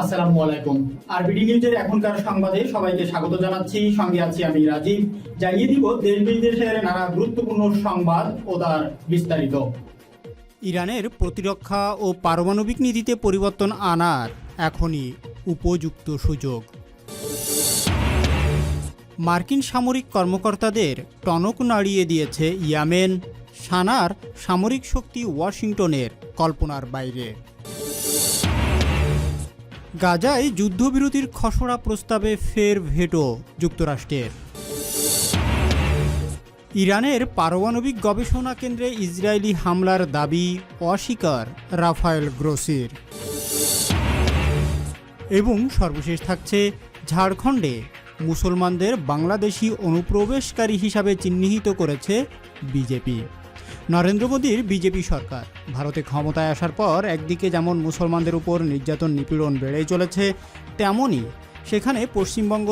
আসসালামু আলাইকুম। আরবিডি নিউজের এখনকার সংবাদে সবাইকে স্বাগত জানাচ্ছি। সঙ্গে আছি আমি রাজীব। জানিয়ে দিব, দেশ বিদেশের নানা গুরুত্বপূর্ণ সংবাদ ও তার বিস্তারিত। ইরানের প্রতিরক্ষা ও পারমাণবিক নীতিতে পরিবর্তন আনার এখনই উপযুক্ত সুযোগ। মার্কিন সামরিক কর্মকর্তাদের টনক নাড়িয়ে দিয়েছে ইয়ামেন, সানার সামরিক শক্তি ওয়াশিংটনের কল্পনার বাইরে। গাজায় যুদ্ধবিরতির খসড়া প্রস্তাবে ফের ভেটো যুক্তরাষ্ট্রের। ইরানের পারমাণবিক গবেষণা কেন্দ্রে ইসরায়েলি হামলার দাবি অস্বীকার রাফায়েল গ্রোসির। এবং সর্বশেষ থাকছে ঝাড়খণ্ডে। মুসলমানদের বাংলাদেশি অনুপ্রবেশকারী হিসাবে চিহ্নিত করেছে বিজেপি। নরেন্দ্র মোদীর বিজেপি সরকার। ভারতে ক্ষমতায় আসার পর একদিকে যেমন মুসলমানদের উপর নির্যাতন নিপীড়ন বেড়েই চলেছে তেমনই সেখানে পশ্চিমবঙ্গ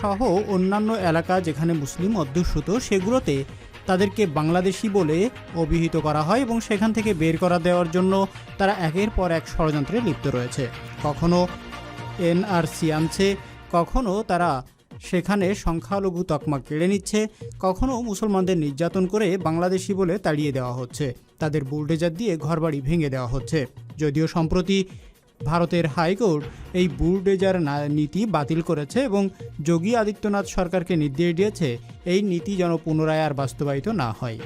সহ অন্যান্য এলাকা যেখানে মুসলিম অধ্যুষিত, সেগুলোতে তাদেরকে বাংলাদেশি বলে অভিহিত করা হয় এবং সেখান থেকে বের করা দেওয়ার জন্য তারা একের পর এক ষড়যন্ত্রে লিপ্ত রয়েছে। কখনো এনআরসি আনছে, কখনো তারা সেখানে সংখ্যালঘু তকমা কেড়ে নিচ্ছে। কখনও মুসলমানদের নির্যাতন করে বাংলাদেশি বলে তাড়িয়ে দেওয়া হচ্ছে। তাদের বুলডেজার দিয়ে ঘরবাড়ি ভেঙে দেওয়া হচ্ছে। যদিও সম্প্রতি ভারতের হাইকোর্ট এই বুলডেজার নীতি বাতিল করেছে এবং যোগী আদিত্যনাথ সরকারকে নির্দেশ দিয়েছে এই নীতি যেন পুনরায় আর বাস্তবায়িত না হয়।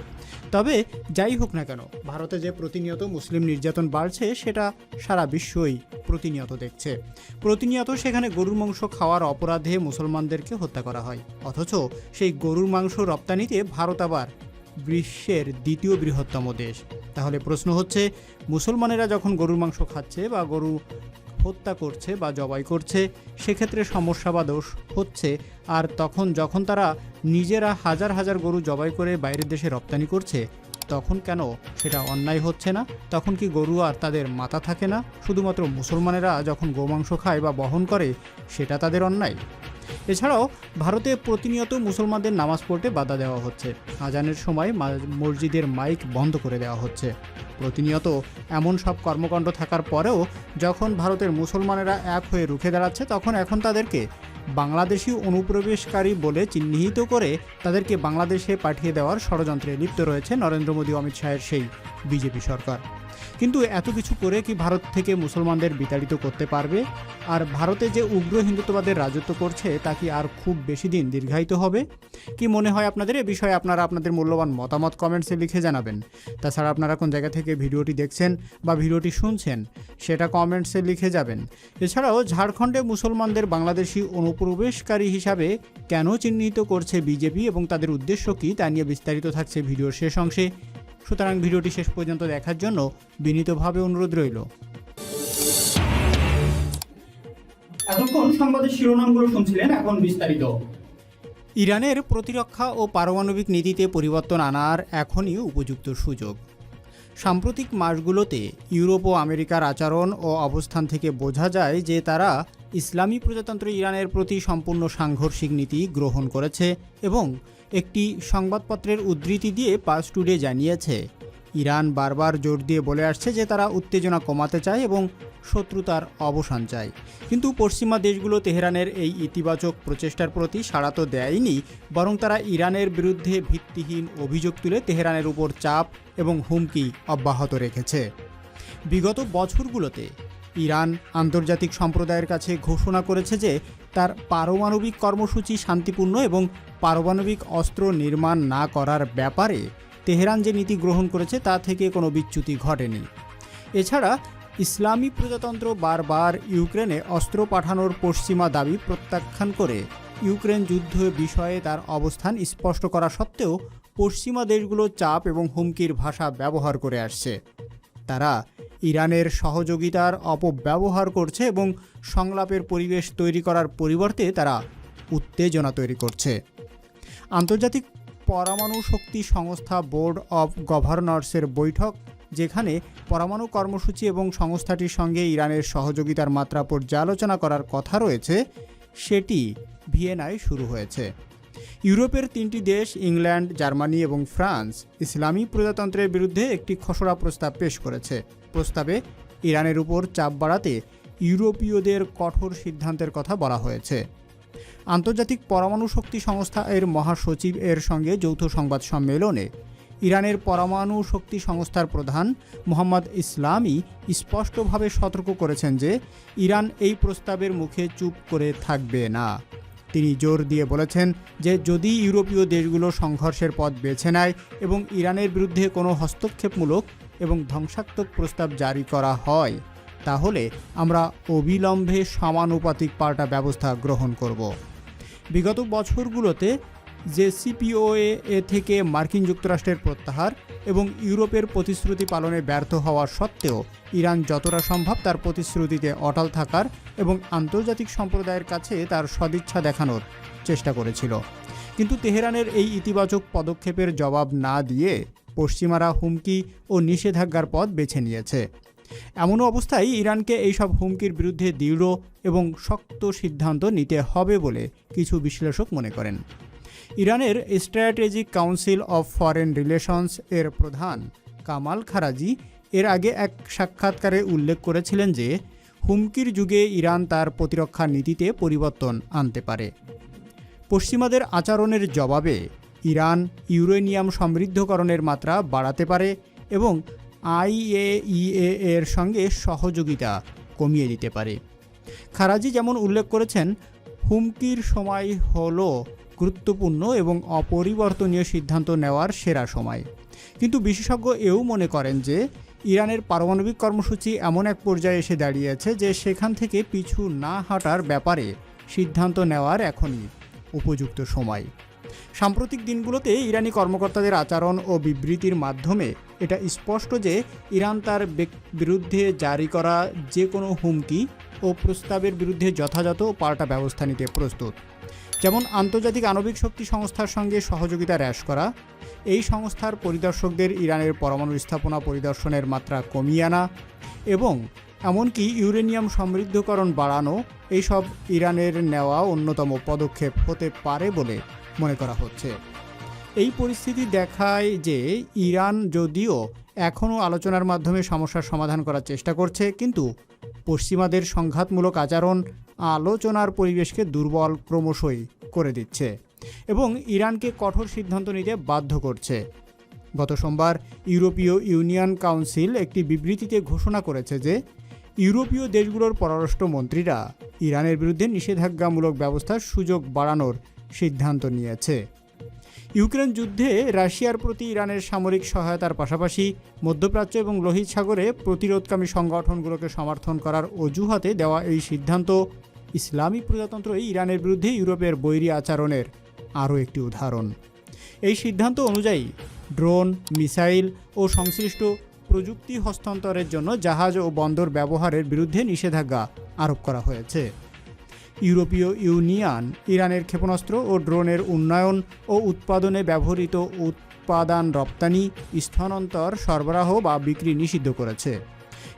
তবে যাই হোক না কেন, ভারতে যে প্রতিনিয়ত মুসলিম নির্যাতন বাড়ছে, সেটা সারা বিশ্বই প্রতিনিয়ত দেখছে। প্রতিনিয়ত সেখানে গরুর মাংস খাওয়ার অপরাধে মুসলমানদেরকে হত্যা করা হয়। অথচ সেই গরুর মাংস রপ্তানিতে ভারত আবার বিশ্বের দ্বিতীয় বৃহত্তম দেশ। তাহলে প্রশ্ন হচ্ছে, মুসলমানেরা যখন গরুর মাংস খাচ্ছে বা গরু হত্যা করছে বা জবাই করছে, সেক্ষেত্রে সমস্যা বা দোষ হচ্ছে। আর তখন যখন তারা নিজেরা হাজার হাজার গরু জবাই করে বাইরের দেশে রপ্তানি করছে, তখন কেন সেটা অন্যায় হচ্ছে না? তখন কি গরু আর তাদের মাথা থাকে না? শুধুমাত্র মুসলমানেরা যখন গোমাংস খায় বা বহন করে, সেটা তাদের অন্যায়? এছাড়াও ভারতে প্রতিনিয়ত মুসলমানদের নামাজ পড়তে বাধা দেওয়া হচ্ছে। আজানের সময় মসজিদের মাইক বন্ধ করে দেওয়া হচ্ছে। প্রতিনিয়ত এমন সব কর্মকাণ্ড থাকার পরেও যখন ভারতের মুসলমানেরা এক হয়ে রুখে দাঁড়াচ্ছে, তখন এখন তাদেরকে বাংলাদেশি অনুপ্রবেশকারী বলে চিহ্নিত করে তাদেরকে বাংলাদেশে পাঠিয়ে দেওয়ার ষড়যন্ত্রে লিপ্ত রয়েছে নরেন্দ্র মোদী অমিত শাহের সেই বিজেপি সরকার। কিন্তু এত কিছু করে কি ভারত থেকে মুসলমানদের বিতাড়িত করতে পারবে? আর ভারতে যে উগ্র হিন্দুত্ববাদের রাজত্ব করছে, তা কি আর খুব বেশি দিন দীর্ঘায়িত হবে? কি মনে হয় আপনাদের? এ বিষয়ে আপনারা আপনাদের মূল্যবান মতামত কমেন্টসে লিখে জানাবেন। তাছাড়া আপনারা কোন জায়গা থেকে ভিডিওটি দেখছেন বা ভিডিওটি শুনছেন, সেটা কমেন্টসে লিখে যাবেন। এছাড়াও ঝাড়খণ্ডে মুসলমানদের বাংলাদেশি অনুপ্রবেশকারী হিসাবে কেন চিহ্নিত করছে বিজেপি এবং তাদের উদ্দেশ্য কী, তা নিয়ে বিস্তারিত থাকছে ভিডিওর শেষ অংশে। সুতরাং ভিডিওটি শেষ পর্যন্ত দেখার জন্য বিনীতভাবে অনুরোধ রইল। এতক্ষণ সংবাদের শিরোনামগুলো শুনছিলেন এখন বিস্তারিত। ইরানের প্রতিরক্ষা ও পারমাণবিক নীতিতে পরিবর্তন আনার এখনই উপযুক্ত সুযোগ। সাম্প্রতিক মাসগুলোতে ইউরোপ ও আমেরিকার আচরণ ও অবস্থান থেকে বোঝা যায় যে তারা ইসলামী প্রজাতন্ত্র ইরানের প্রতি সম্পূর্ণ সাংঘর্ষিক নীতি গ্রহণ করেছে এবং একটি সংবাদপত্রের উদ্ধৃতি দিয়ে পাস টুডে জানিয়েছে। ইরান বারবার জোর দিয়ে বলে আসছে যে তারা উত্তেজনা কমাতে চায় এবং শত্রুতার অবসান চায়। কিন্তু পশ্চিমা দেশগুলো তেহরানের এই ইতিবাচক প্রচেষ্টার প্রতি সাড়া তো দেয়নি, বরং তারা ইরানের বিরুদ্ধে ভিত্তিহীন অভিযোগ তুলে তেহরানের উপর চাপ এবং হুমকি অব্যাহত রেখেছে। বিগত বছরগুলোতে ইরান আন্তর্জাতিক সম্প্রদায়ের কাছে ঘোষণা করেছে যে তার পারমাণবিক কর্মসূচি শান্তিপূর্ণ এবং পারমাণবিক অস্ত্র নির্মাণ না করার ব্যাপারে তেহরান যে নীতি গ্রহণ করেছে তা থেকে কোনো বিচ্যুতি ঘটেনি। এছাড়া, ইসলামী প্রজাতন্ত্র বারবার ইউক্রেনে অস্ত্র পাঠানোর পশ্চিমা দাবি প্রত্যাখ্যান করে ইউক্রেন যুদ্ধ বিষয়ে তার অবস্থান স্পষ্ট করা সত্ত্বেও পশ্চিমা দেশগুলো চাপ এবং হুমকির ভাষা ব্যবহার করে আসছে। তারা। ইরানের সহযোগিতার অপব্যবহার করছে এবং সংলাপের পরিবেশ তৈরি করার পরিবর্তে তারা উত্তেজনা তৈরি করছে। আন্তর্জাতিক পরমাণু শক্তি সংস্থা বোর্ড অব গভর্নর্সের বৈঠক, যেখানে পরমাণু কর্মসূচি এবং সংস্থাটির সঙ্গে ইরানের সহযোগিতার মাত্রা পর্যালোচনা করার কথা রয়েছে, সেটি ভিয়েনায় শুরু হয়েছে। ইউরোপের তিনটি দেশ, ইংল্যান্ড, জার্মানি এবং ফ্রান্স, ইসলামী প্রজাতন্ত্রের বিরুদ্ধে একটি খসড়া প্রস্তাব পেশ করেছে। প্রস্তাবে ইরানের উপর চাপ বাড়াতে ইউরোপীয়দের কঠোর সিদ্ধান্তের কথা বলা হয়েছে। আন্তর্জাতিক পরমাণু শক্তি সংস্থা এর মহাসচিব এর সঙ্গে যৌথ সংবাদ সম্মেলনে ইরানের পরমাণু শক্তি সংস্থার প্রধান মোহাম্মদ ইসলামই স্পষ্টভাবে সতর্ক করেছেন যে ইরান এই প্রস্তাবের মুখে চুপ করে থাকবে না। তিনি জোর দিয়ে বলেছেন যে যদি ইউরোপীয় দেশগুলো সংঘর্ষের পথ বেছে নেয় এবং ইরানের বিরুদ্ধে কোনো হস্তক্ষেপমূলক এবং ধ্বংসাত্মক প্রস্তাব জারি করা হয়, তাহলে আমরা অবিলম্বে সমানুপাতিক পাল্টা ব্যবস্থা গ্রহণ করব। বিগত বছরগুলোতে যে সিপিওএ এ থেকে মার্কিন যুক্তরাষ্ট্রের প্রত্যাহার এবং ইউরোপের প্রতিশ্রুতি পালনে ব্যর্থ হওয়া সত্ত্বেও ইরান যতটা সম্ভব তার প্রতিশ্রুতিতে অটল থাকার এবং আন্তর্জাতিক সম্প্রদায়ের কাছে তার সদিচ্ছা দেখানোর চেষ্টা করেছিল। কিন্তু তেহরানের এই ইতিবাচক পদক্ষেপের জবাব না দিয়ে পশ্চিমারা হুমকি ও নিষেধাজ্ঞার পথ বেছে নিয়েছে। এমন অবস্থায় ইরানকে এইসব হুমকির বিরুদ্ধে দৃঢ় এবং শক্ত সিদ্ধান্ত নিতে হবে বলে কিছু বিশ্লেষক মনে করেন। ইরানের strategic council of foreign relations এর প্রধান কামাল খারাজি এর আগে এক সাক্ষাৎকারে উল্লেখ করেছিলেন যে, হুমকির যুগে ইরান তার প্রতিরক্ষা নীতিতে পরিবর্তন আনতে পারে। পশ্চিমাদের আচরণের জবাবে, ইরান ইউরেনিয়াম সমৃদ্ধকরণের মাত্রা বাড়াতে পারে এবং আইএইএ এর সঙ্গে সহযোগিতা কমিয়ে দিতে পারে। খারাজি যেমন উল্লেখ করেছেন, হুমকির সময় হল গুরুত্বপূর্ণ এবং অপরিবর্তনীয় সিদ্ধান্ত নেওয়ার সেরা সময়। কিন্তু বিশেষজ্ঞ এও মনে করেন যে, ইরানের পারমাণবিক কর্মসূচি এমন এক পর্যায়ে এসে দাঁড়িয়েছে যে, সেখান থেকে পিছু না হাঁটার ব্যাপারে সিদ্ধান্ত নেওয়ার এখনই উপযুক্ত সময়। সাম্প্রতিক দিনগুলোতে ইরানি কর্মকর্তাদের আচরণ ও বিবৃতির মাধ্যমে এটা স্পষ্ট যে, ইরান তার বিরুদ্ধে জারি করা যে কোনো হুমকি ও প্রস্তাবের বিরুদ্ধে যথাযথ পাল্টা ব্যবস্থা নিতে প্রস্তুত। যেমন আন্তর্জাতিক আণবিক শক্তি সংস্থার সঙ্গে সহযোগিতা হ্রাস করা, এই সংস্থার পরিদর্শকদের ইরানের পরমাণু স্থাপনা পরিদর্শনের মাত্রা কমিয়ে আনা এবং এমনকি ইউরেনিয়াম সমৃদ্ধকরণ বাড়ানো, এইসব ইরানের নেওয়া অন্যতম পদক্ষেপ হতে পারে বলে মনে করা হচ্ছে। এই পরিস্থিতি দেখায় যে ইরান যদিও এখনও আলোচনার মাধ্যমে সমস্যার সমাধান করার চেষ্টা করছে, কিন্তু পশ্চিমাদের সংঘাতমূলক আচরণ আলোচনার পরিবেশকে দুর্বল ক্রমশই করে দিচ্ছে এবং ইরানকে কঠোর সিদ্ধান্ত নিতে বাধ্য করছে। গত সোমবার ইউরোপীয় ইউনিয়ন কাউন্সিল একটি বিবৃতিতে ঘোষণা করেছে যে, ইউরোপীয় দেশগুলোর পররাষ্ট্রমন্ত্রীরা ইরানের বিরুদ্ধে নিষেধাজ্ঞামূলক ব্যবস্থার সুযোগ বাড়ানোর সিদ্ধান্ত নিয়েছে। ইউক্রেন যুদ্ধে রাশিয়ার প্রতি ইরানের সামরিক সহায়তার পাশাপাশি মধ্যপ্রাচ্য এবং লোহিত সাগরে প্রতিরোধকামী সংগঠনগুলোকে সমর্থন করার অজুহাতে দেওয়া এই সিদ্ধান্ত ইসলামী প্রজাতন্ত্র ইরানের বিরুদ্ধে ইউরোপের বৈরী আচরণের আরও একটি উদাহরণ। এই সিদ্ধান্ত অনুযায়ী ড্রোন, মিসাইল ও সংশ্লিষ্ট প্রযুক্তি হস্তান্তরের জন্য জাহাজ ও বন্দর ব্যবহারের বিরুদ্ধে নিষেধাজ্ঞা আরোপ করা হয়েছে। ইউরোপীয় ইউনিয়ন ইরানের ক্ষেপণাস্ত্র ও ড্রোনের উন্নয়ন ও উৎপাদনে ব্যবহৃত উৎপাদন রপ্তানি, স্থানান্তর, সরবরাহ বা বিক্রি নিষিদ্ধ করেছে।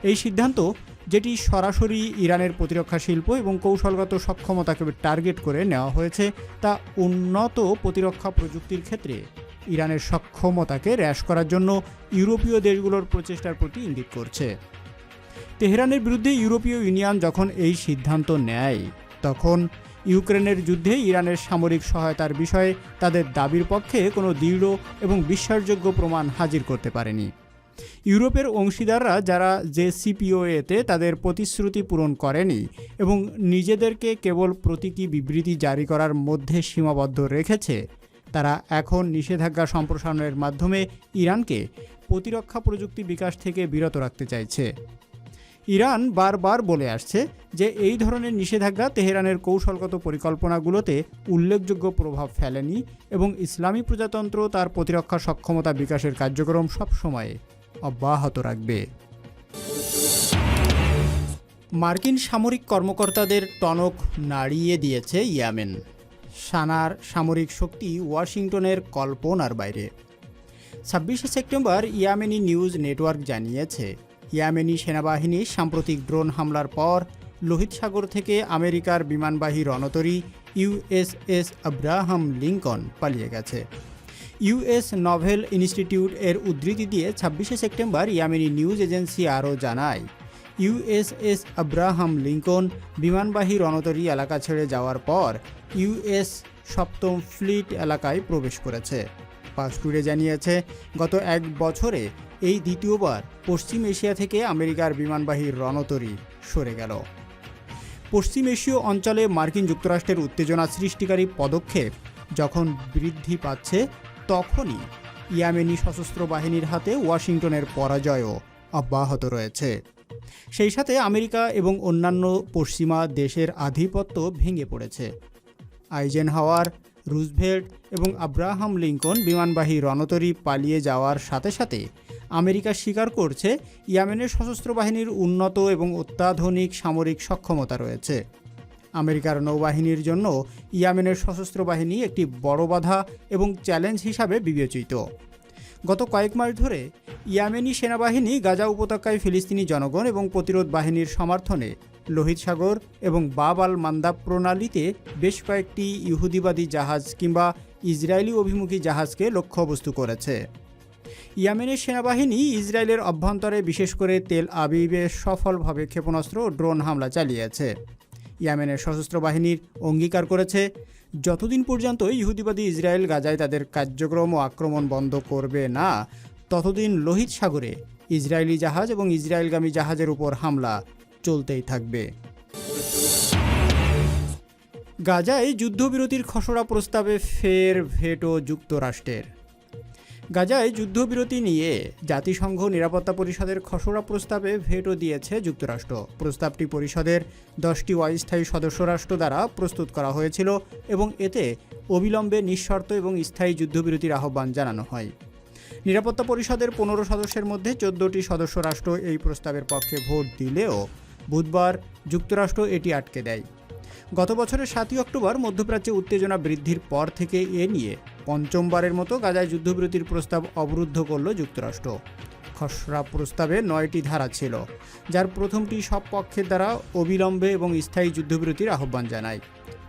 এই সিদ্ধান্ত যেটি সরাসরি ইরানের প্রতিরক্ষা শিল্প এবং কৌশলগত সক্ষমতাকে টার্গেট করে নেওয়া হয়েছে, তা উন্নত প্রতিরক্ষা প্রযুক্তির ক্ষেত্রে ইরানের সক্ষমতাকে হ্রাস করার জন্য ইউরোপীয় দেশগুলোর প্রচেষ্টার প্রতি ইঙ্গিত করছে। তেহরানের বিরুদ্ধে ইউরোপীয় ইউনিয়ন যখন এই সিদ্ধান্ত নেয়, তখন ইউক্রেনের যুদ্ধে ইরানের সামরিক সহায়তার বিষয়ে তাদের দাবির পক্ষে কোনো দৃঢ় এবং বিশ্বাসযোগ্য প্রমাণ হাজির করতে পারেনি। ইউরোপের অংশীদাররা যারা যে সিপিওএতে তাদের প্রতিশ্রুতি পূরণ করেনি এবং নিজেদেরকে কেবল প্রতীকী বিবৃতি জারি করার মধ্যে সীমাবদ্ধ রেখেছে, তারা এখন নিষেধাজ্ঞা সম্প্রসারণের মাধ্যমে ইরানকে প্রতিরক্ষা প্রযুক্তি বিকাশ থেকে বিরত রাখতে চাইছে। ইরান বারবার বলে আসছে যে এই ধরনের নিষেধাজ্ঞা তেহরানের কৌশলগত পরিকল্পনাগুলোতে উল্লেখযোগ্য প্রভাব ফেলেনি এবং ইসলামী প্রজাতন্ত্র তার প্রতিরক্ষা সক্ষমতা বিকাশের কার্যক্রম সবসময় অব্যাহত রাখবে। মার্কিন সামরিক কর্মকর্তাদের টনক নাড়িয়ে দিয়েছে ইয়ামেন। সানার সামরিক শক্তি ওয়াশিংটনের কল্পনার বাইরে। ছাব্বিশে সেপ্টেম্বর ইয়ামেনি নিউজ নেটওয়ার্ক জানিয়েছে, ইয়ামেনি সেনাবাহিনী সাম্প্রতিক ড্রোন হামলার পর লোহিত সাগর থেকে আমেরিকার বিমানবাহী রণতরী ইউএসএস আব্রাহাম লিঙ্কন পালিয়ে গেছে। ইউএস নভেল ইনস্টিটিউট এর উদ্ধৃতি দিয়ে ছাব্বিশে সেপ্টেম্বর ইয়ামিনি নিউজ এজেন্সি আরও জানায় ইউএসএস আব্রাহাম লিঙ্কন বিমানবাহী রণতরী এলাকা ছেড়ে যাওয়ার পর ইউএস সপ্তম ফ্লিট এলাকায় প্রবেশ করেছে। পাসটুরে জানিয়েছে, গত এক বছরে এই দ্বিতীয়বার পশ্চিম এশিয়া থেকে আমেরিকার বিমানবাহী রণতরী সরে গেল। পশ্চিম এশীয় অঞ্চলে মার্কিন যুক্তরাষ্ট্রের উত্তেজনা সৃষ্টিকারী পদক্ষেপ যখন বৃদ্ধি পাচ্ছে তখনই ইয়ামেনি সশস্ত্র বাহিনীর হাতে ওয়াশিংটনের পরাজয়ও অব্যাহত রয়েছে। সেই সাথে আমেরিকা এবং অন্যান্য পশ্চিমা দেশের আধিপত্য ভেঙে পড়েছে। আইজেন হাওয়ার রুজভেল্ট এবং আব্রাহাম লিঙ্কন বিমানবাহী রণতরী পালিয়ে যাওয়ার সাথে সাথে আমেরিকা স্বীকার করছে ইয়ামেনের সশস্ত্র বাহিনীর উন্নত এবং অত্যাধুনিক সামরিক সক্ষমতা রয়েছে। আমেরিকার নৌবাহিনীর জন্য ইয়ামেনের সশস্ত্র বাহিনী একটি বড় বাধা এবং চ্যালেঞ্জ হিসাবে বিবেচিত। গত কয়েক মাস ধরে ইয়ামেনি সেনাবাহিনী গাজা উপত্যকায় ফিলিস্তিনি জনগণ এবং প্রতিরোধ বাহিনীর সমর্থনে লোহিত সাগর এবং বাব আল মান্দাব প্রণালীতে বেশ কয়েকটি ইহুদিবাদী জাহাজ কিংবা ইসরায়েলি অভিমুখী জাহাজকে লক্ষ্যবস্তু করেছে। ইয়ামেনের সেনাবাহিনী ইসরায়েলের অভ্যন্তরে বিশেষ করে তেল আবিবে সফলভাবে ক্ষেপণাস্ত্র ও ড্রোন হামলা চালিয়েছে। ইয়ামেনের সশস্ত্র বাহিনীর অঙ্গীকার করেছে। যতদিন পর্যন্ত ইহুদিবাদী ইসরায়েল গাজায় তাদের কার্যক্রম ও আক্রমণ বন্ধ করবে না, ততদিন লোহিত সাগরে ইসরায়েলি জাহাজ এবং ইসরায়েলগামী জাহাজের উপর হামলা চলতেই থাকবে। গাজায় যুদ্ধবিরতির খসড়া প্রস্তাবে ফের ভেটো যুক্তরাষ্ট্রের। গাজায় যুদ্ধবিরতি নিয়ে জাতিসংঘ নিরাপত্তা পরিষদের খসড়া প্রস্তাবে ভেটো দিয়েছে যুক্তরাষ্ট্র। প্রস্তাবটি পরিষদের দশটি অস্থায়ী সদস্য রাষ্ট্র দ্বারা প্রস্তুত করা হয়েছিল এবং এতে অবিলম্বে নিঃশর্ত এবং স্থায়ী যুদ্ধবিরতির আহ্বান জানানো হয়। নিরাপত্তা পরিষদের পনেরো সদস্যের মধ্যে চোদ্দটি সদস্য রাষ্ট্র এই প্রস্তাবের পক্ষে ভোট দিলেও বুধবার যুক্তরাষ্ট্র এটি আটকে দেয়। গত বছরের সাতই অক্টোবর মধ্যপ্রাচ্যে উত্তেজনা বৃদ্ধির পর থেকে এ নিয়ে পঞ্চমবারের মতো গাজায় যুদ্ধবিরতির প্রস্তাব অবরুদ্ধ করল যুক্তরাষ্ট্র। খসড়া প্রস্তাবে নয়টি ধারা ছিল, যার প্রথমটি সব পক্ষের দ্বারা অবিলম্বে এবং স্থায়ী যুদ্ধবিরতির আহ্বান জানায়।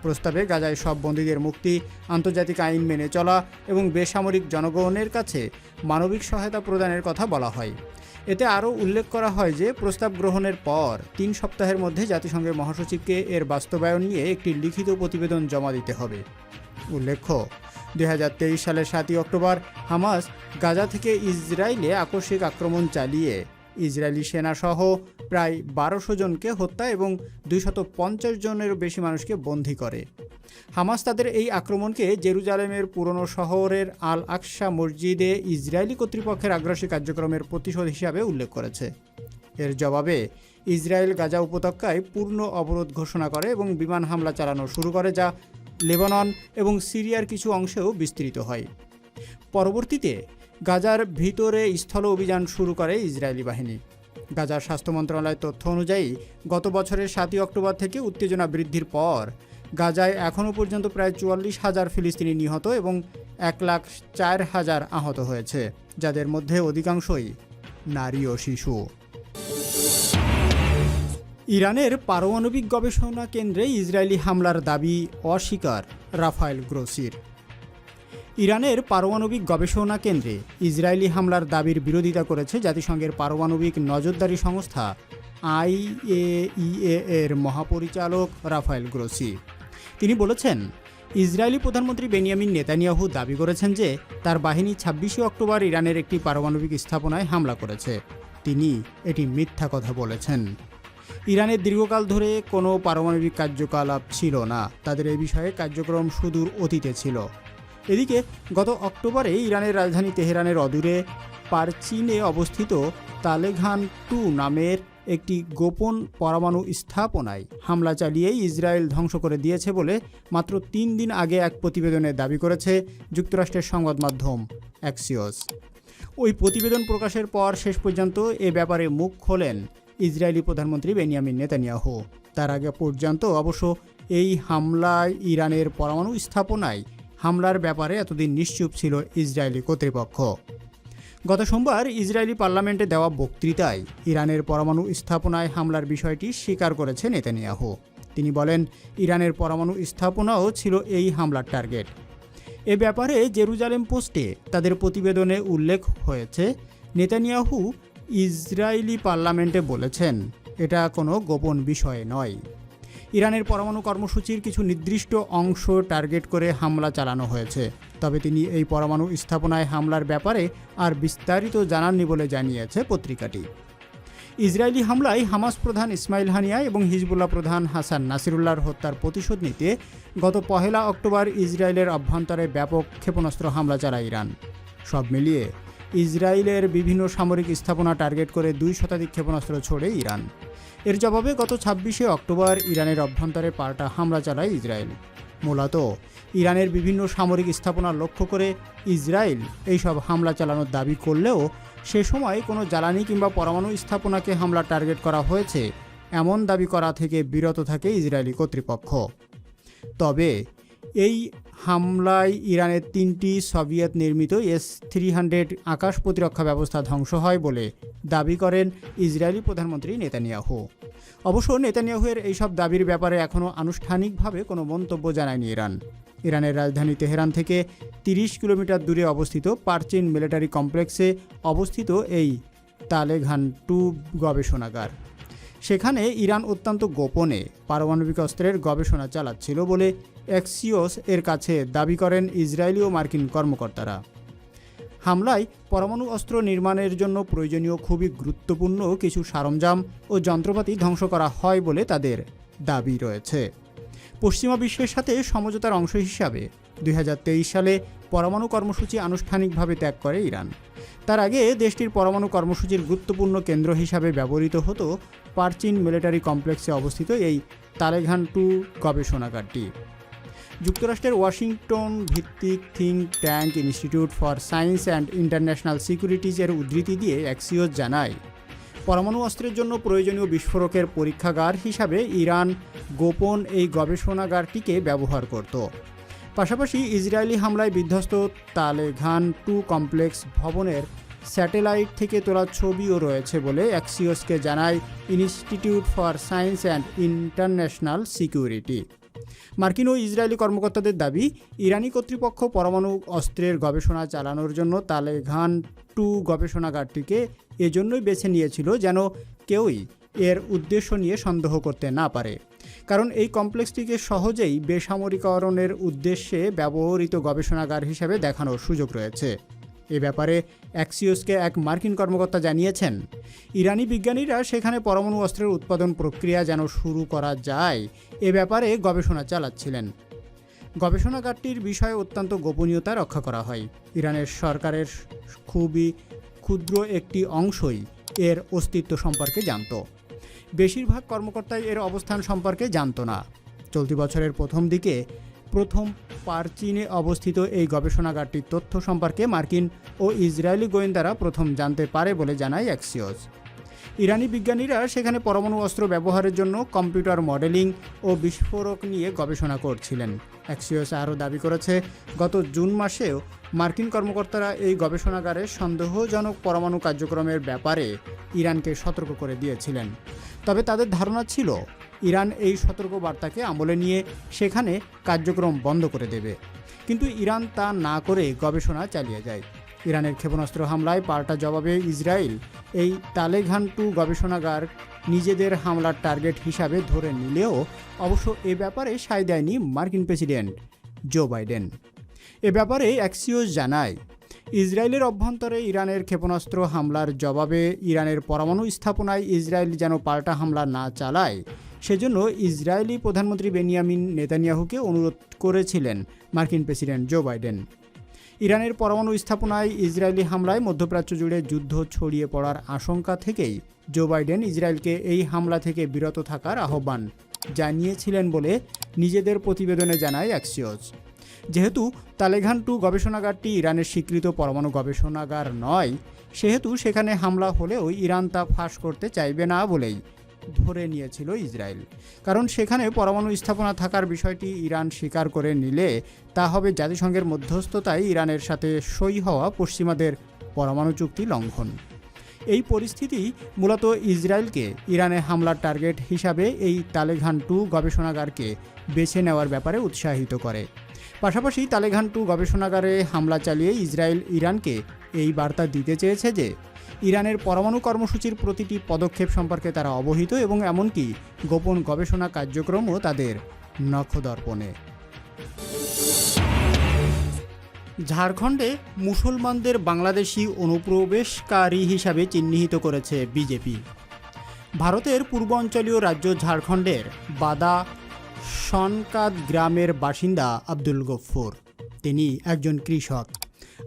প্রস্তাবে গাজায় সব বন্দীদের মুক্তি, আন্তর্জাতিক আইন মেনে চলা এবং বেসামরিক জনগণের কাছে মানবিক সহায়তা প্রদানের কথা বলা হয়। এতে আরও উল্লেখ করা হয় যে, প্রস্তাব গ্রহণের পর তিন সপ্তাহের মধ্যে জাতিসংঘের মহাসচিবকে এর বাস্তবায়ন নিয়ে একটি লিখিত প্রতিবেদন জমা দিতে হবে। উল্লেখ্য দুই হাজার তেইশ সালের সাতই অক্টোবর হামাস গাজা থেকে ইসরায়েলে আকস্মিক আক্রমণ চালিয়ে। ইসরায়েলি সেনাসহ প্রায় বারোশো জনকে হত্যা এবং দুইশত পঞ্চাশ জনেরও বেশি মানুষকে বন্দী করে। হামাস তাদের এই আক্রমণকে জেরুজালেমের পুরনো শহরের আল আকসা মসজিদে ইসরায়েলি কর্তৃপক্ষের আগ্রাসী কার্যক্রমের প্রতিশোধ হিসাবে উল্লেখ করেছে। এর জবাবে, ইসরায়েল গাজা উপত্যকায় পূর্ণ অবরোধ ঘোষণা করে এবং বিমান হামলা চালানো শুরু করে যা লেবানন এবং সিরিয়ার কিছু অংশেও বিস্তৃত হয়। পরবর্তীতে গাজার ভিতরে স্থল অভিযান শুরু করে ইসরায়েলি বাহিনী। গাজার স্বাস্থ্য মন্ত্রণালয়ের তথ্য অনুযায়ী, গত বছরের সাতই অক্টোবর থেকে উত্তেজনা বৃদ্ধির পর গাজায় এখনও পর্যন্ত প্রায় চুয়াল্লিশ হাজার ফিলিস্তিনি নিহত এবং এক লাখ চার হাজার আহত হয়েছে, যাদের মধ্যে অধিকাংশই নারী ও শিশু। ইরানের পারমাণবিক গবেষণা কেন্দ্রে ইসরায়েলি হামলার দাবি অস্বীকার রাফায়েল গ্রোসির। ইরানের পারমাণবিক গবেষণা কেন্দ্রে ইসরায়েলি হামলার দাবির বিরোধিতা করেছে জাতিসংঘের পারমাণবিক নজরদারি সংস্থা আইএইএ এর মহাপরিচালক রাফায়েল গ্রোসি। তিনি বলেছেন, ইসরায়েলি প্রধানমন্ত্রী বেনিয়ামিন নেতানিয়াহু দাবি করেছেন যে তার বাহিনী ছাব্বিশে অক্টোবর ইরানের একটি পারমাণবিক স্থাপনায় হামলা করেছে। তিনি এটি মিথ্যা কথা বলেছেন। ইরানের দীর্ঘকাল ধরে কোনো পারমাণবিক কার্যকলাপ ছিল না। তাদের এ বিষয়ে কার্যক্রম সুদূর অতীতে ছিল। এদিকে গত অক্টোবরে ইরানের রাজধানী তেহরানের অদূরে পারচিনে অবস্থিত তালেঘান টু নামের একটি গোপন পরমাণু স্থাপনায় হামলা চালিয়ে ইসরায়েল ধ্বংস করে দিয়েছে বলে মাত্র তিন দিন আগে এক প্রতিবেদনে দাবি করেছে যুক্তরাষ্ট্রের সংবাদ মাধ্যম অ্যাক্সিওস। ওই প্রতিবেদন প্রকাশের পর শেষ পর্যন্ত এ ব্যাপারে মুখ খোলেন ইসরায়েলি প্রধানমন্ত্রী বেনিয়ামিন নেতানিয়াহু। তার আগে পর্যন্ত অবশ্য এই হামলায় ইরানের পরমাণু স্থাপনায় হামলার ব্যাপারে এতদিন নিশ্চুপ ছিল ইসরায়েলি কর্তৃপক্ষ। গত সোমবার ইসরায়েলি পার্লামেন্টে দেওয়া বক্তৃতায় ইরানের পরমাণু স্থাপনায় হামলার বিষয়টি স্বীকার করেছে নেতানিয়াহু। তিনি বলেন, ইরানের পরমাণু স্থাপনাও ছিল এই হামলার টার্গেট। এ ব্যাপারে জেরুজালেম পোস্টে তাদের প্রতিবেদনে উল্লেখ হয়েছে, নেতানিয়াহু ইসরায়েলি পার্লামেন্টে বলেছেন, এটা কোনো গোপন বিষয় নয়। ইরানের পরমাণু কর্মসূচির কিছু নির্দিষ্ট অংশ টার্গেট করে হামলা চালানো হয়েছে, তবে তিনি এই পরমাণু স্থাপনায় হামলার ব্যাপারে আর বিস্তারিত জানাননি বলে জানিয়েছে পত্রিকাটি। ইসরায়েলি হামলায় হামাস প্রধান ইসমাইল হানিয়া এবং হিজবুল্লাহ প্রধান হাসান নাসিরুল্লাহর হত্যার প্রতিশোধ নিতে গত পহেলা অক্টোবর ইসরায়েলের অভ্যন্তরে ব্যাপক ক্ষেপণাস্ত্র হামলা চালায় ইরান। সব মিলিয়ে ইসরায়েলের বিভিন্ন সামরিক স্থাপনা টার্গেট করে দুই শতাধিক ক্ষেপণাস্ত্র ছোড়ে ইরান। এর জবাবে গত ছাব্বিশে অক্টোবর ইরানের অভ্যন্তরে পাল্টা হামলা চালায় ইসরায়েল। মূলত, ইরানের বিভিন্ন সামরিক স্থাপনা লক্ষ্য করে ইসরায়েল এইসব হামলা চালানোর দাবি করলেও সে সময় কোনো জ্বালানি কিংবা পরমাণু স্থাপনাকে হামলা টার্গেট করা হয়েছে, এমন দাবি করা থেকে বিরত থাকে ইসরায়েলি কর্তৃপক্ষ। তবে এই হামলায় ইরানের তিনটি সোভিয়েত নির্মিত এস থ্রি হান্ড্রেড আকাশ প্রতিরক্ষা ব্যবস্থা ধ্বংস হয় বলে দাবি করেন ইসরায়েলি প্রধানমন্ত্রী নেতানিয়াহু। অবশ্য নেতানিয়াহুয়ের এইসব দাবির ব্যাপারে এখনও আনুষ্ঠানিকভাবে কোনো মন্তব্য জানায়নি ইরান। ইরানের রাজধানী তেহরান থেকে তিরিশ কিলোমিটার দূরে অবস্থিত পার্চিন মিলিটারি কমপ্লেক্সে অবস্থিত এই তালেঘান টু গবেষণাগার। সেখানে ইরান অত্যন্ত গোপনে পারমাণবিক অস্ত্রের গবেষণা চালাচ্ছিল বলে এক্সিওস এর কাছে দাবি করেন ইসরায়েলি ও মার্কিন কর্মকর্তারা। হামলায় পরমাণু অস্ত্র নির্মাণের জন্য প্রয়োজনীয় খুবই গুরুত্বপূর্ণ কিছু সরঞ্জাম ও যন্ত্রপাতি ধ্বংস করা হয় বলে তাদের দাবি রয়েছে। পশ্চিমা বিশ্বের সাথে সমঝোতার অংশ হিসাবে দুই হাজার তেইশ সালে পরমাণু কর্মসূচি আনুষ্ঠানিকভাবে ত্যাগ করে ইরান। তার আগে দেশটির পরমাণু কর্মসূচির গুরুত্বপূর্ণ কেন্দ্র হিসাবে ব্যবহৃত হতো পার্চিন মিলিটারি কমপ্লেক্সে অবস্থিত এই তালেঘান টু গবেষণাগারটি। যুক্তরাষ্ট্রের ওয়াশিংটন ভিত্তিক think tank institute for science and international সিকিউরিটিজের উদ্ধৃতি দিয়ে অ্যাক্সিওস জানায়, পরমাণু অস্ত্রের জন্য প্রয়োজনীয় বিস্ফোরকের পরীক্ষাগার হিসাবে ইরান গোপন এই গবেষণাগারটিকে ব্যবহার করত। পাশাপাশি ইসরায়েলি হামলায় বিধ্বস্ত তালেঘান টু কমপ্লেক্স ভবনের স্যাটেলাইট থেকে তোলা ছবিও রয়েছে বলে অ্যাক্সিওসকে জানায় institute for science and international security. মার্কিন ও ইসরায়েলি কর্মকর্তাদের দাবি, ইরানি কর্তৃপক্ষ পরমাণু অস্ত্রের গবেষণা চালানোর জন্য তালেঘান টু গবেষণাগারটিকে এজন্যই বেছে নিয়েছিল যেন কেউই এর উদ্দেশ্য নিয়ে সন্দেহ করতে না পারে। কারণ এই কমপ্লেক্সটিকে সহজেই বেসামরিকরণের উদ্দেশ্যে ব্যবহৃত গবেষণাগার হিসেবে দেখানোর সুযোগ রয়েছে। এ ব্যাপারে অ্যাক্সিওসকে এক মার্কিন কর্মকর্তা জানিয়েছেন, ইরানি বিজ্ঞানীরা সেখানে পরমাণু অস্ত্রের উৎপাদন প্রক্রিয়া যেন শুরু করা যায়, এ ব্যাপারে গবেষণা চালাচ্ছিলেন। গবেষণাগারটির বিষয়ে অত্যন্ত গোপনীয়তা রক্ষা করা হয়। ইরানের সরকারের খুবই ক্ষুদ্র একটি অংশই এর অস্তিত্ব সম্পর্কে জানত। বেশিরভাগ কর্মকর্তাই এর অবস্থান সম্পর্কে জানত না। চলতি বছরের প্রথম দিকে প্রথম পারচিনে অবস্থিত এই গবেষণাগারটির তথ্য সম্পর্কে মার্কিন ও ইসরায়েলি গোয়েন্দারা প্রথম জানতে পারে বলে জানায় অ্যাক্সিওস ইরানি বিজ্ঞানীরা সেখানে পরমাণু অস্ত্র ব্যবহারের জন্য কম্পিউটার মডেলিং ও বিস্ফোরক নিয়ে গবেষণা করছিলেন। অ্যাক্সিওস আরও দাবি করেছে, গত জুন মাসেও মার্কিন কর্মকর্তারা এই গবেষণাগারে সন্দেহজনক পরমাণু কার্যক্রমের ব্যাপারে ইরানকে সতর্ক করে দিয়েছিলেন। তবে তাদের ধারণা ছিল, ইরান এই সতর্ক বার্তাকে আমলে নিয়ে সেখানে কার্যক্রম বন্ধ করে দেবে। কিন্তু ইরান তা না করে গবেষণা চালিয়ে যায়। ইরানের ক্ষেপণাস্ত্র হামলায় পাল্টা জবাবে ইসরায়েল এই তালেঘান টু গবেষণাগার নিজেদের হামলার টার্গেট হিসাবে ধরে নিলেও অবশ্য এ ব্যাপারে সায় দেয়নি মার্কিন প্রেসিডেন্ট জো বাইডেন। এ ব্যাপারে অ্যাক্সিওস জানায় ইসরায়েলের অভ্যন্তরে ইরানের ক্ষেপণাস্ত্র হামলার জবাবে ইরানের পরমাণু স্থাপনায় ইসরায়েল যেন পাল্টা হামলা না চালায়। সেজন্য ইসরায়েলি প্রধানমন্ত্রী বেনিয়ামিন নেতানিয়াহুকে অনুরোধ করেছিলেন মার্কিন প্রেসিডেন্ট জো বাইডেন। ইরানের পরমাণু স্থাপনায় ইসরায়েলি হামলায় মধ্যপ্রাচ্য জুড়ে যুদ্ধ ছড়িয়ে পড়ার আশঙ্কা থেকেই জো বাইডেন ইসরায়েলকে এই হামলা থেকে বিরত থাকার আহ্বান জানিয়েছিলেন বলে নিজেদের প্রতিবেদনে জানায় অ্যাক্সিওস। যেহেতু তালেঘান টু গবেষণাগারটি ইরানের স্বীকৃত পরমাণু গবেষণাগার নয়, সেহেতু সেখানে হামলা হলেও ইরান তা ফাঁস করতে চাইবে না বলেই ধরে নিয়েছিল ইসরায়েল। কারণ সেখানে পরমাণু স্থাপনা থাকার বিষয়টি ইরান স্বীকার করে নিলে তা হবে জাতিসংঘের মধ্যস্থতায় ইরানের সাথে সই হওয়া পশ্চিমাদের পরমাণু চুক্তি লঙ্ঘন। এই পরিস্থিতি মূলত ইসরায়েলকে ইরানে হামলার টার্গেট হিসাবে এই তালেঘান টু গবেষণাগারকে বেছে নেওয়ার ব্যাপারে উৎসাহিত করে। পাশাপাশি তালেঘান টু গবেষণাগারে হামলা চালিয়ে ইসরায়েল ইরানকে এই বার্তা দিতে চেয়েছে যে, ইরানের পরমাণু কর্মসূচির প্রতিটি পদক্ষেপ সম্পর্কে তারা অবহিত এবং এমনকি গোপন গবেষণা কার্যক্রমও তাদের নক্ষদর্পণে ঝাড়খণ্ডে মুসলমানদের বাংলাদেশি অনুপ্রবেশকারী হিসাবে চিহ্নিত করেছে বিজেপি। ভারতের পূর্বাঞ্চলীয় রাজ্য ঝাড়খণ্ডের বাদা সনকাদ গ্রামের বাসিন্দা আব্দুল গফুর। তিনি একজন কৃষক।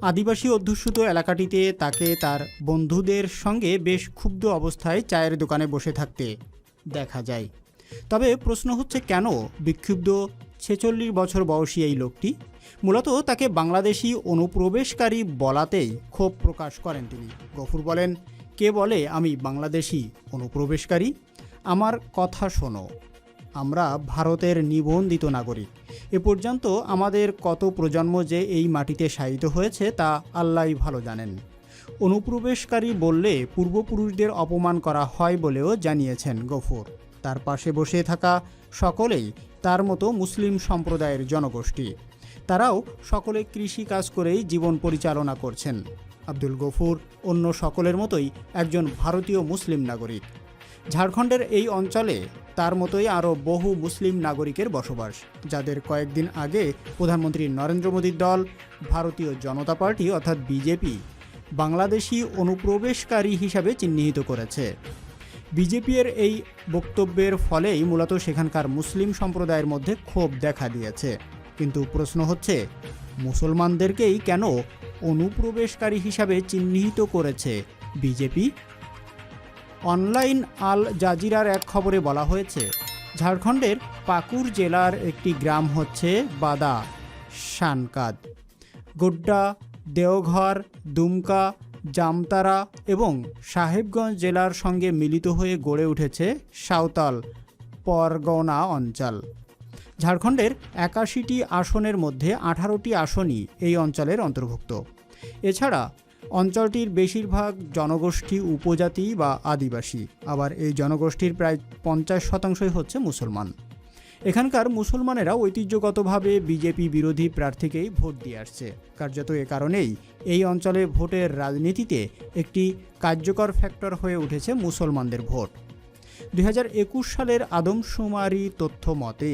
আদিবাসী অধ্যুষিত এলাকাটিতে তাকে তার বন্ধুদের সঙ্গে বেশ ক্ষুব্ধ অবস্থায় চায়ের দোকানে বসে থাকতে দেখা যায়। তবে প্রশ্ন হচ্ছে কেন বিক্ষুব্ধ ছেচল্লিশ বছর বয়সী এই লোকটি? মূলত তাকে বাংলাদেশি অনুপ্রবেশকারী বলাতেই ক্ষোভ প্রকাশ করেন তিনি। গফুর বলেন, কে বলে আমি বাংলাদেশি অনুপ্রবেশকারী? আমার কথা শোনো। আমরা ভারতের নিবন্ধিত নাগরিক। এ পর্যন্ত আমাদের কত প্রজন্ম যে এই মাটিতে শায়িত হয়েছে তা আল্লাহই ভালো জানেন। অনুপ্রবেশকারী বললে পূর্বপুরুষদের অপমান করা হয় বলেও জানিয়েছেন গফুর। তার পাশে বসে থাকা সকলেই তার মতো মুসলিম সম্প্রদায়ের জনগোষ্ঠী। তারাও সকলে কৃষি কাজ করেই জীবন পরিচালনা করছেন। আব্দুল গফুর অন্য সকলের মতোই একজন ভারতীয় মুসলিম নাগরিক। ঝাড়খণ্ডের এই অঞ্চলে তার মতোই আরও বহু মুসলিম নাগরিকের বসবাস, যাদের কয়েকদিন আগে প্রধানমন্ত্রী নরেন্দ্র মোদীর দল, ভারতীয় জনতা পার্টি অর্থাৎ বিজেপি, বাংলাদেশি অনুপ্রবেশকারী হিসাবে চিহ্নিত করেছে। বিজেপির এই বক্তব্যের ফলেই মূলত সেখানকার মুসলিম সম্প্রদায়ের মধ্যে ক্ষোভ দেখা দিয়েছে। কিন্তু প্রশ্ন হচ্ছে, মুসলমানদেরকেই কেন অনুপ্রবেশকারী হিসাবে চিহ্নিত করেছে বিজেপি? অনলাইন আল জাজিরার এক খবরে বলা হয়েছে, ঝাড়খণ্ডের পাকুর জেলার একটি গ্রাম হচ্ছে বাদা শানকাদ। গোড্ডা, দেওঘর, দুমকা, জামতারা এবং সাহেবগঞ্জ জেলার সঙ্গে মিলিত হয়ে গড়ে উঠেছে সাঁওতাল পরগনা অঞ্চল। ঝাড়খণ্ডের একাশিটি আসনের মধ্যে আঠারোটি আসনই এই অঞ্চলের অন্তর্ভুক্ত। এছাড়া অঞ্চলটির বেশিরভাগ জনগোষ্ঠী উপজাতি বা আদিবাসী। আবার এই জনগোষ্ঠীর প্রায় পঞ্চাশ শতাংশই হচ্ছে মুসলমান। এখানকার মুসলমানেরা ঐতিহ্যগতভাবে বিজেপি বিরোধী প্রার্থীকেই ভোট দিয়ে আসছে। কার্যত এ কারণেই এই অঞ্চলে ভোটের রাজনীতিতে একটি কার্যকর ফ্যাক্টর হয়ে উঠেছে মুসলমানদের ভোট। দু হাজার একুশ সালের আদমশুমারি তথ্য মতে,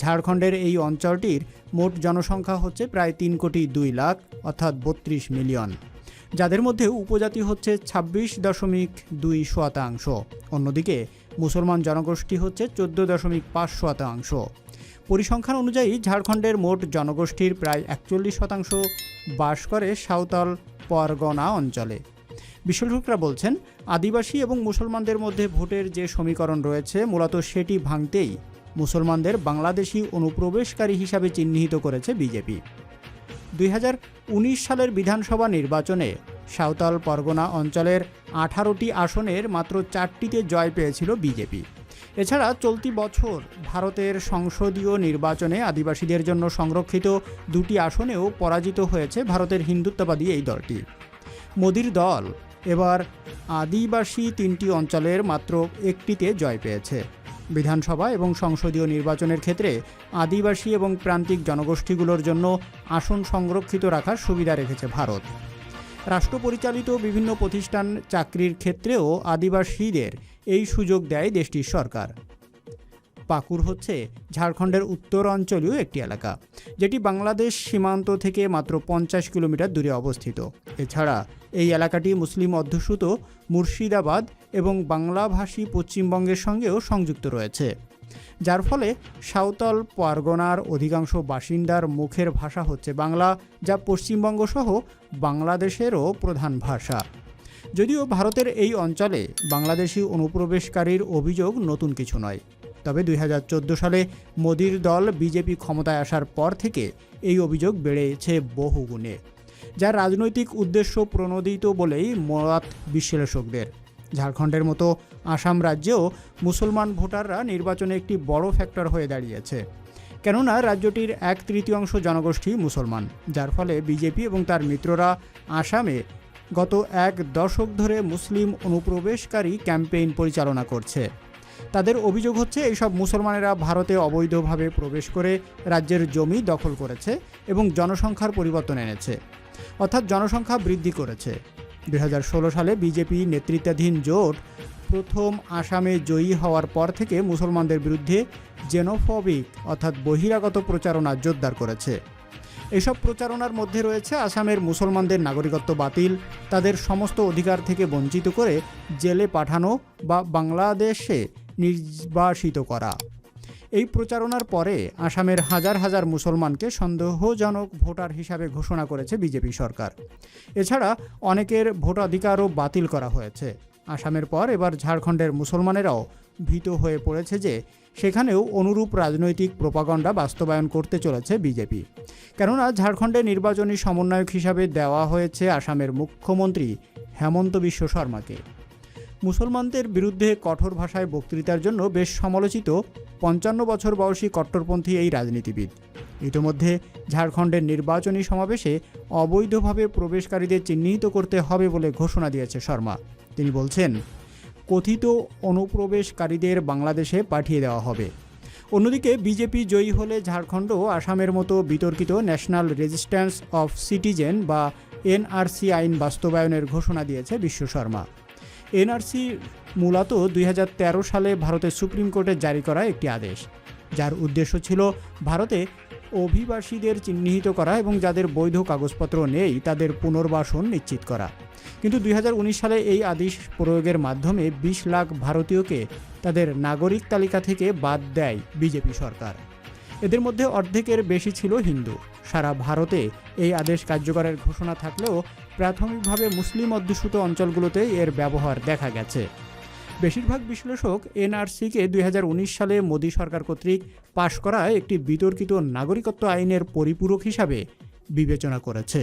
ঝাড়খণ্ডের এই অঞ্চলটির মোট জনসংখ্যা হচ্ছে প্রায় তিন কোটি দুই লাখ, অর্থাৎ বত্রিশ মিলিয়ন। যাদের মধ্যে উপজাতি হচ্ছে ছাব্বিশ দশমিক দুই শতাংশ। অন্যদিকে মুসলমান জনগোষ্ঠী হচ্ছে চোদ্দ দশমিক পাঁচ শতাংশ। পরিসংখ্যান অনুযায়ী ঝাড়খণ্ডের মোট জনগোষ্ঠীর প্রায় একচল্লিশ শতাংশ বাস করে সাঁওতাল পরগনা অঞ্চলে। বিশ্লেষকরা বলছেন, আদিবাসী এবং মুসলমানদের মধ্যে ভোটের যে সমীকরণ রয়েছে, মূলত সেটি ভাঙতেই মুসলমানদের বাংলাদেশি অনুপ্রবেশকারী হিসাবে চিহ্নিত করেছে বিজেপি। দুই হাজার উনিশ সালের বিধানসভা নির্বাচনে সাঁওতাল পরগনা অঞ্চলের আঠারোটি আসনের মাত্র চারটিতে জয় পেয়েছিল বিজেপি। এছাড়া চলতি বছর ভারতের সংসদীয় নির্বাচনে আদিবাসীদের জন্য সংরক্ষিত দুটি আসনেও পরাজিত হয়েছে ভারতের হিন্দুত্ববাদী এই দলটি। মোদির দল এবার আদিবাসী তিনটি অঞ্চলের মাত্র একটিতে জয় পেয়েছে। বিধানসভা এবং সংসদীয় নির্বাচনের ক্ষেত্রে আদিবাসী এবং প্রান্তিক জনগোষ্ঠীগুলোর জন্য আসন সংরক্ষিত রাখার সুবিধা রেখেছে ভারত। রাষ্ট্র পরিচালিত বিভিন্ন প্রতিষ্ঠান চাকরির ক্ষেত্রেও আদিবাসীদের এই সুযোগ দেয় দেশটির সরকার। পাকুর হচ্ছে ঝাড়খণ্ডের উত্তর অঞ্চলীয় একটি এলাকা, যেটি বাংলাদেশ সীমান্ত থেকে মাত্র পঞ্চাশ কিলোমিটার দূরে অবস্থিত। এছাড়া এই এলাকাটি মুসলিম অধ্যুষিত মুর্শিদাবাদ এবং বাংলাভাষী পশ্চিমবঙ্গের সঙ্গেও সংযুক্ত রয়েছে। যার ফলে সাঁওতাল, পারগনার অধিকাংশ বাসিন্দার মুখের ভাষা হচ্ছে বাংলা, যা পশ্চিমবঙ্গ সহ বাংলাদেশেরও প্রধান ভাষা। যদিও ভারতের এই অঞ্চলে বাংলাদেশি অনুপ্রবেশকারীর অভিযোগ নতুন কিছু নয়। তবে দুই হাজার চোদ্দ সালে মোদির দল বিজেপি ক্ষমতায় আসার পর থেকে এই অভিযোগ বেড়েছে বহুগুণে, যা রাজনৈতিক উদ্দেশ্য প্রণোদিত বলেই মত বিশ্লেষকদের। ঝাড়খণ্ডের মতো আসাম রাজ্যেও মুসলমান ভোটাররা নির্বাচনে একটি বড় ফ্যাক্টর হয়ে দাঁড়িয়েছে। কেননা রাজ্যটির এক তৃতীয়াংশ জনগোষ্ঠী মুসলমান, যার ফলে বিজেপি এবং তার মিত্ররা আসামে গত এক দশক ধরে মুসলিম অনুপ্রবেশকারী ক্যাম্পেইন পরিচালনা করছে। তাদের অভিযোগ হচ্ছে এইসব মুসলমানেরা ভারতে অবৈধভাবে প্রবেশ করে রাজ্যের জমি দখল করেছে এবং জনসংখ্যার পরিবর্তন এনেছে। অর্থাৎ জনসংখ্যা বৃদ্ধি করেছে। দু হাজার ষোলো সালে বিজেপি নেতৃত্বাধীন জোট প্রথম আসামে জয়ী হওয়ার পর থেকে মুসলমানদের বিরুদ্ধে জেনোফবিক অর্থাৎ বহিরাগত প্রচারণা জোরদার করেছে। এসব প্রচারণার মধ্যে রয়েছে আসামের মুসলমানদের নাগরিকত্ব বাতিল, তাদের সমস্ত অধিকার থেকে বঞ্চিত করে জেলে পাঠানো বা বাংলাদেশে নির্বাসিত করা। এই প্রচারণার পরে আসামের হাজার হাজার মুসলমানকে সন্দেহজনক ভোটার হিসাবে ঘোষণা করেছে বিজেপি সরকার। এছাড়া অনেকের ভোটাধিকারও বাতিল করা হয়েছে। আসামের পর এবার ঝাড়খণ্ডের মুসলমানেরাও ভীত হয়ে পড়েছে যে সেখানেও অনুরূপ রাজনৈতিক প্রপাগণ্ডা বাস্তবায়ন করতে চলেছে বিজেপি। কেননা ঝাড়খণ্ডে নির্বাচনী সমন্বয়ক হিসাবে দেওয়া হয়েছে আসামের মুখ্যমন্ত্রী হেমন্ত বিশ্ব শর্মাকে। মুসলমানদের বিরুদ্ধে কঠোর ভাষায় বক্তৃতার জন্য বেশ সমালোচিত পঞ্চান্ন বছর বয়সী কট্টরপন্থী এই রাজনীতিবিদ। ইতিমধ্যে ঝাড়খণ্ডের নির্বাচনী সমাবেশে অবৈধভাবে প্রবেশকারীদের চিহ্নিত করতে হবে বলে ঘোষণা দিয়েছে শর্মা। তিনি বলছেন, কথিত অনুপ্রবেশকারীদের বাংলাদেশে পাঠিয়ে দেওয়া হবে। অন্যদিকে বিজেপি জয়ী হলে ঝাড়খণ্ড আসামের মতো বিতর্কিত ন্যাশনাল রেজিস্ট্যান্স অফ সিটিজেন বা এনআরসি আইন বাস্তবায়নের ঘোষণা দিয়েছে বিশ্ব শর্মা। এনআরসি মূলত দুই হাজার তেরো সালে ভারতের সুপ্রিম কোর্টে জারি করা একটি আদেশ, যার উদ্দেশ্য ছিল ভারতে অভিবাসীদের চিহ্নিত করা এবং যাদের বৈধ কাগজপত্র নেই তাদের পুনর্বাসন নিশ্চিত করা। কিন্তু দুই হাজার উনিশ সালে এই আদেশ প্রয়োগের মাধ্যমে বিশ লাখ ভারতীয়কে তাদের নাগরিক তালিকা থেকে বাদ দেয় বিজেপি সরকার। এদের মধ্যে অর্ধেকের বেশি ছিল হিন্দু। সারা ভারতে এই আদেশ কার্যকরের ঘোষণা থাকলেও প্রাথমিকভাবে মুসলিম অধ্যুষিত অঞ্চলগুলোতে এর ব্যবহার দেখা গেছে। বেশিরভাগ বিশ্লেষক এনআরসিকে দুই হাজার উনিশ সালে মোদী সরকার কর্তৃক পাশ করা একটি বিতর্কিত নাগরিকত্ব আইনের পরিপূরক হিসাবে বিবেচনা করেছে।